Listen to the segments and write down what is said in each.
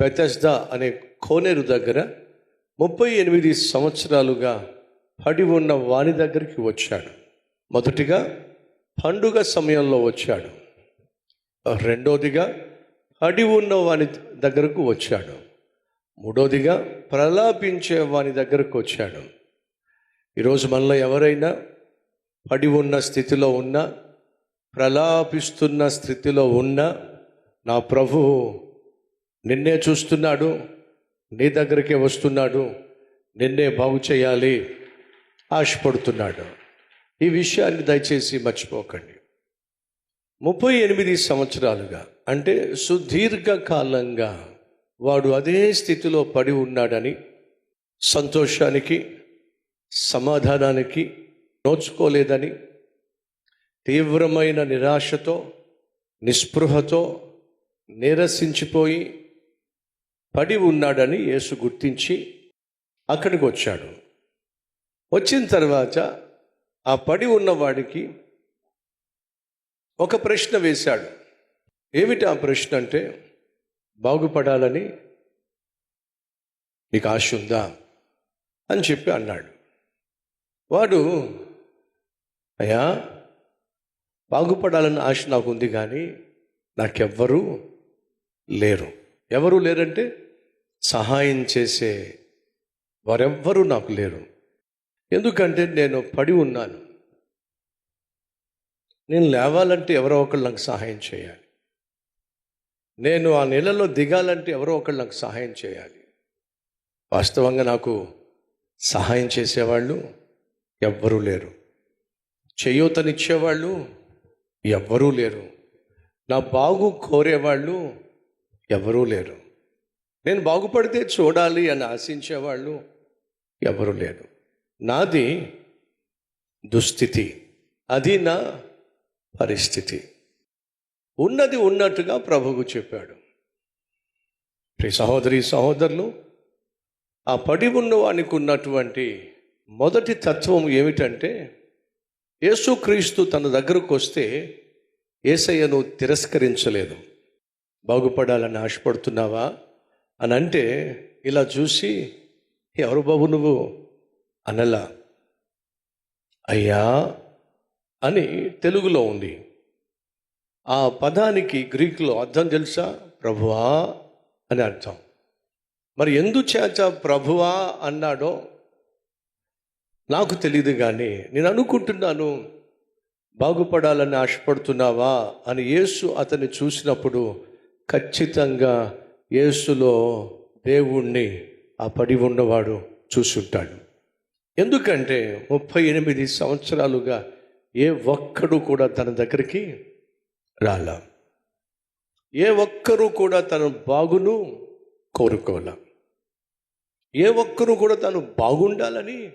బెతస్దా అనే కోనేరు దగ్గర ముప్పై ఎనిమిది సంవత్సరాలుగా పడి ఉన్న వాని దగ్గరికి వచ్చాడు. మొదటిగా పండుగ సమయంలో వచ్చాడు. రెండోదిగా పడి ఉన్న వాని దగ్గరకు వచ్చాడు. మూడోదిగా ప్రలాపించే వాని దగ్గరకు వచ్చాడు. ఈరోజు మనలో ఎవరైనా పడి ఉన్న స్థితిలో ఉన్నా ప్రలాపిస్తున్న స్థితిలో ఉన్నా నా ప్రభువు నిన్నే చూస్తున్నాడు నీ దగ్గరికే వస్తున్నాడు నిన్నే బాగు చేయాలి ఆశపడుతున్నాడు. ఈ విషయాన్ని దయచేసి మర్చిపోకండి. ముప్పై ఎనిమిది సంవత్సరాలుగా అంటే సుదీర్ఘకాలంగా వాడు అదే స్థితిలో పడి ఉన్నాడని సంతోషానికి సమాధానానికి నోచుకోలేదని తీవ్రమైన నిరాశతో నిస్పృహతో నీరసించిపోయి పడి ఉన్నాడని యేసు గుర్తించి అక్కడికి వచ్చాడు. వచ్చిన తర్వాత ఆ పడి ఉన్నవాడికి ఒక ప్రశ్న వేశాడు. ఏమిటి ఆ ప్రశ్న అంటే బాగుపడాలని నీకు ఆశ ఉందా? అని చెప్పి అన్నాడు. వాడు అయ్యా బాగుపడాలని ఆశ నాకు ఉంది కానీ నాకెవ్వరూ లేరు. ఎవరు లేరంటే సహాయం చేసే వారెవ్వరూ నాకు లేరు. ఎందుకంటే నేను పడి ఉన్నాను. నేను లేవాలంటే ఎవరో ఒకళ్ళు నాకు సహాయం చేయాలి. నేను ఆ నెలలో దిగాలంటే ఎవరో ఒకళ్ళు నాకు సహాయం చేయాలి. వాస్తవంగా నాకు సహాయం చేసేవాళ్ళు ఎవ్వరూ లేరు. చేయూతనిచ్చేవాళ్ళు ఎవ్వరూ లేరు. నా బాగు కోరేవాళ్ళు ఎవరూ లేరు. నేను బాగుపడితే చూడాలి అని ఆశించేవాళ్ళు ఎవరు లేరు. నాది దుస్థితి అది నా పరిస్థితి. ఉన్నది ఉన్నట్టుగా ప్రభువు చెప్పాడు. ప్రి సహోదరి సహోదరులు ఆ పడి ఉన్నవానికి ఉన్నటువంటి మొదటి తత్వం ఏమిటంటే యేసుక్రీస్తు తన దగ్గరకు వస్తే ఏసయ్యను తిరస్కరించలేదు. బాగుపడాలని ఆశపడుతున్నావా? అని అంటే ఇలా చూసి ఎవరు బాబు నువ్వు? అనలా. అయ్యా అని తెలుగులో ఉంది. ఆ పదానికి గ్రీకులో అర్థం తెలుసా? ప్రభువా అని అర్థం. మరి ఎందుచేత ప్రభువా అన్నాడో? నాకు తెలియదు కానీ నేను అనుకుంటున్నాను. బాగుపడాలని ఆశపడుతున్నావా? అని యేసు అతన్ని చూసినప్పుడు ఖచ్చితంగా యేసులో దేవుణ్ణి ఆ పడి ఉన్నవాడు చూసుంటాడు. ఎందుకంటే ముప్పై ఎనిమిది సంవత్సరాలుగా ఏ ఒక్కడు కూడా తన దగ్గరికి రాల. ఏ ఒక్కరూ కూడా తన బాగును కోరుకోవాల ఏ ఒక్కరూ కూడా తను బాగుండాలని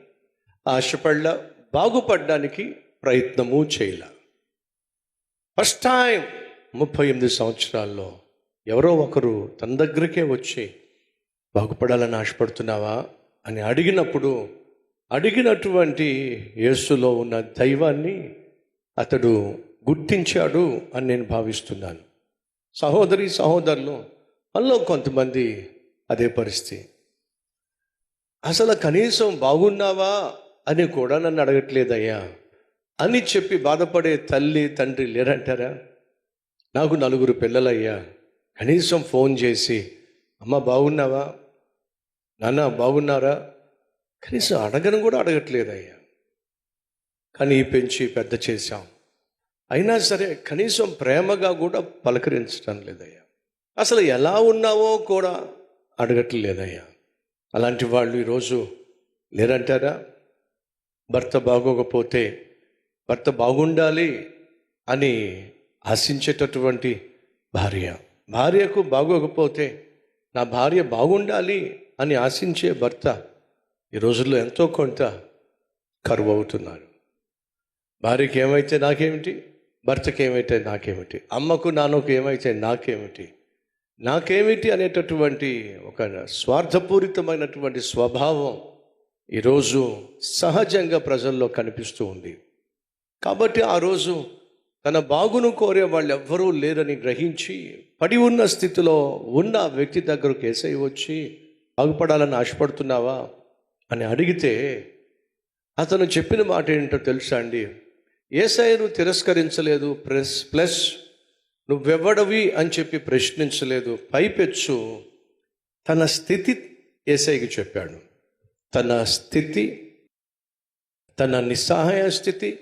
ఆశపడ్డ బాగుపడడానికి ప్రయత్నము చేయాల. ఫస్ట్ టైం ముప్పై ఎనిమిది సంవత్సరాల్లో ఎవరో ఒకరు తన దగ్గరికే వచ్చి బాగుపడాలని ఆశపడుతున్నావా? అని అడిగినప్పుడు అడిగినటువంటి యేసులో ఉన్న దైవాన్ని అతడు గుర్తించాడు అని నేను భావిస్తున్నాను. సహోదరి సహోదరులు మనలో కొంతమంది అదే పరిస్థితి. అసలు కనీసం బాగున్నావా? అని కూడా నన్ను అడగట్లేదయ్యా. అని చెప్పి బాధపడే తల్లి తండ్రి లేరంటారా? నాకు నలుగురు పిల్లలయ్యా. కనీసం ఫోన్ చేసి అమ్మ బాగున్నావా? నాన్న బాగున్నారా? కనీసం అడగను కూడా అడగట్లేదయ్యా. కానీ పెంచి పెద్ద చేశాం. అయినా సరే కనీసం ప్రేమగా కూడా పలకరించడం లేదయ్యా. అసలు ఎలా ఉన్నావో కూడా అడగట్లేదయ్యా. అలాంటి వాళ్ళు ఈరోజు లేరంటారా? భర్త బాగోకపోతే భర్త బాగుండాలి అని ఆశించేటటువంటి భార్య. భార్యకు బాగోకపోతే నా భార్య బాగుండాలి అని ఆశించే భర్త ఈ రోజుల్లో ఎంతో కొంత కరువు అవుతున్నారు భార్యకి ఏమైతే నాకేమిటి? భర్తకి ఏమైతే నాకేమిటి? అమ్మకు నాన్నకు ఏమైతే నాకేమిటి? నాకేమిటి అనేటటువంటి ఒక స్వార్థపూరితమైనటువంటి స్వభావం ఈరోజు సహజంగా ప్రజల్లో కనిపిస్తూ ఉంది. కాబట్టి ఆ రోజు తన బాగును కోరే వాళ్ళు ఎవ్వరూ లేరని గ్రహించి పడి ఉన్న స్థితిలో ఉన్న వ్యక్తి దగ్గరకు ఏసై వచ్చి బాగుపడాలని ఆశపడుతున్నావా? అని అడిగితే అతను చెప్పిన మాట ఏంటో తెలుసా అండి? ఏసైను తిరస్కరించలేదు ప్లస్ ప్లస్ నువ్వెవ్వడవి అని చెప్పి ప్రశ్నించలేదు. పైపెచ్చు తన స్థితి ఏసైకి చెప్పాడు. తన స్థితి తన నిస్సహాయ స్థితి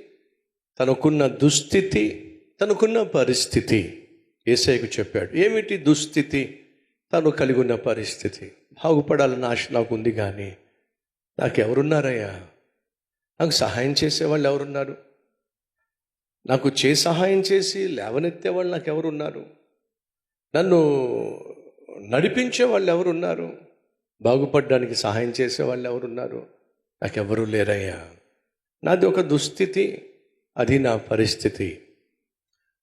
తనకున్న దుస్థితి తనకున్న పరిస్థితి. ఏసైకు చెప్పాడు ఏమిటి దుస్థితి? తను కలిగి ఉన్న పరిస్థితి. బాగుపడాలన్న ఆశ నాకు ఉంది కానీ నాకెవరున్నారయ్యా? నాకు సహాయం చేసేవాళ్ళు ఎవరున్నారు? నాకు చే సహాయం చేసి లేవనెత్తే వాళ్ళు నాకు ఎవరున్నారు నన్ను నడిపించే వాళ్ళు ఎవరున్నారు? బాగుపడడానికి సహాయం చేసే వాళ్ళు ఎవరున్నారు? నాకెవరూ లేరయ్యా. నాది ఒక దుస్థితి. అది నా పరిస్థితి.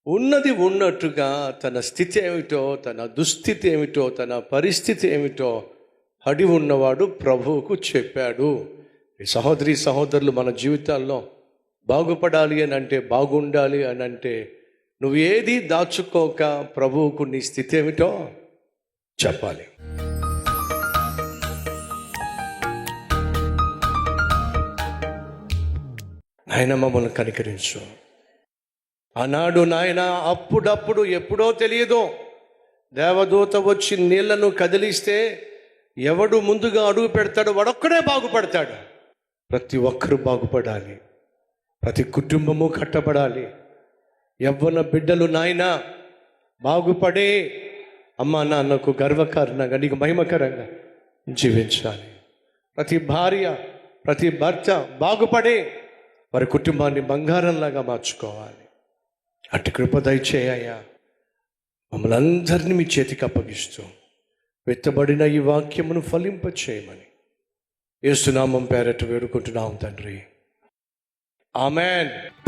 ఉన్నది ఉన్నట్టుగా తన స్థితి ఏమిటో తన దుస్థితి ఏమిటో తన పరిస్థితి ఏమిటో అడి ఉన్నవాడు ప్రభువుకు చెప్పాడు. సహోదరి సహోదరులు మన జీవితాల్లో బాగుపడాలి అని అంటే బాగుండాలి అని అంటే నువ్వు ఏది దాచుకోక ప్రభువుకు నీ స్థితి ఏమిటో చెప్పాలి. నాయన మమ్మల్ని కనికరించు. ఆనాడు నాయన అప్పుడప్పుడు ఎప్పుడో తెలియదు. దేవదూత వచ్చి నీళ్ళను కదిలిస్తే ఎవడు ముందుగా అడుగు పెడతాడు వాడొక్కడే బాగుపడతాడు. ప్రతి ఒక్కరూ బాగుపడాలి. ప్రతి కుటుంబము కట్టబడాలి. యవ్వన బిడ్డలు నాయన బాగుపడే అమ్మ నాన్నకు గర్వకారణంగా నీకు మహిమకరంగా జీవించాలి. ప్రతి భార్య ప్రతి భర్త బాగుపడే వారి కుటుంబాన్ని బంగారంలాగా మార్చుకోవాలి. అటు కృప దయచేయ్యా మమ్మల్ని అందరినీ మీ చేతికి అప్పగిస్తూ వెత్తబడిన ఈ వాక్యమును ఫలింప చేయమని ఏసునామం పేరట వేడుకుంటున్నాం తండ్రి. ఆమెన్.